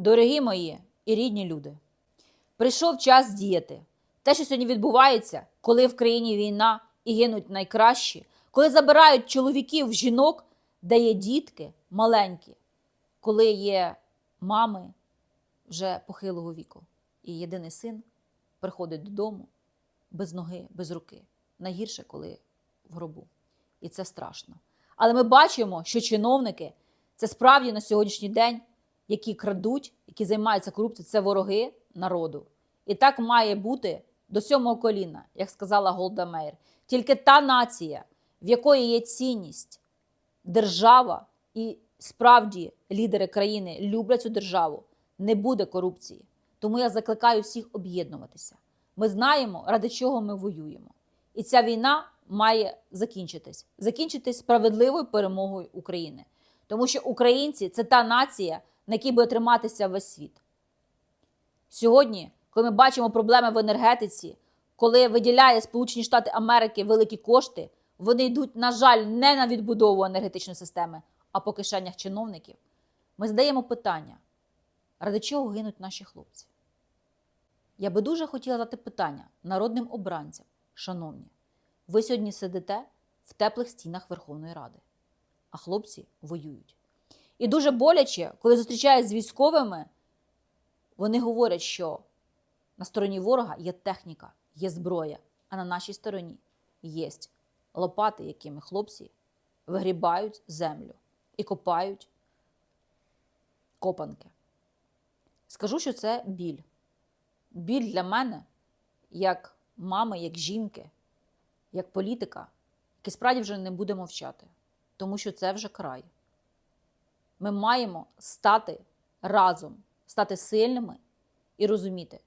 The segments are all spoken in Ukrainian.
Дорогі мої і рідні люди, прийшов час діяти. Те, що сьогодні відбувається, коли в країні війна і гинуть найкращі, коли забирають чоловіків, жінок, де є дітки маленькі, коли є мами вже похилого віку, і єдиний син приходить додому без ноги, без руки. Найгірше, коли в гробу. І це страшно. Але ми бачимо, що чиновники це справді на сьогоднішній день, які крадуть, які займаються корупцією, це вороги народу. І так має бути до сьомого коліна, як сказала Голда Меєр. Тільки та нація, в якої є цінність, держава і справді лідери країни люблять цю державу, не буде корупції. Тому я закликаю всіх об'єднуватися. Ми знаємо, ради чого ми воюємо. І ця війна має закінчитись. Закінчитись справедливою перемогою України. Тому що українці це та нація, на якій буде триматися весь світ. Сьогодні, коли ми бачимо проблеми в енергетиці, коли виділяє Сполучені Штати Америки великі кошти, вони йдуть, на жаль, не на відбудову енергетичної системи, а по кишенях чиновників. Ми задаємо питання: ради чого гинуть наші хлопці? Я би дуже хотіла дати питання народним обранцям, шановні, ви сьогодні сидите в теплих стінах Верховної Ради, а хлопці воюють. І дуже боляче, коли зустрічаюсь з військовими, вони говорять, що на стороні ворога є техніка, є зброя, а на нашій стороні є лопати, якими хлопці вигрібають землю і копають копанки. Скажу, що це біль. Біль для мене, як мами, як жінки, як політика, який справді вже не буде мовчати, тому що це вже край. Ми маємо стати разом, стати сильними і розуміти,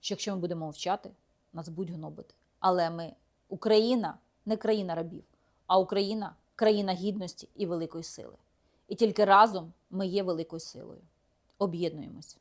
що якщо ми будемо мовчати, нас будуть гнобити. Але ми, Україна, не країна рабів, а Україна країна гідності і великої сили. І тільки разом ми є великою силою. Об'єднуємось.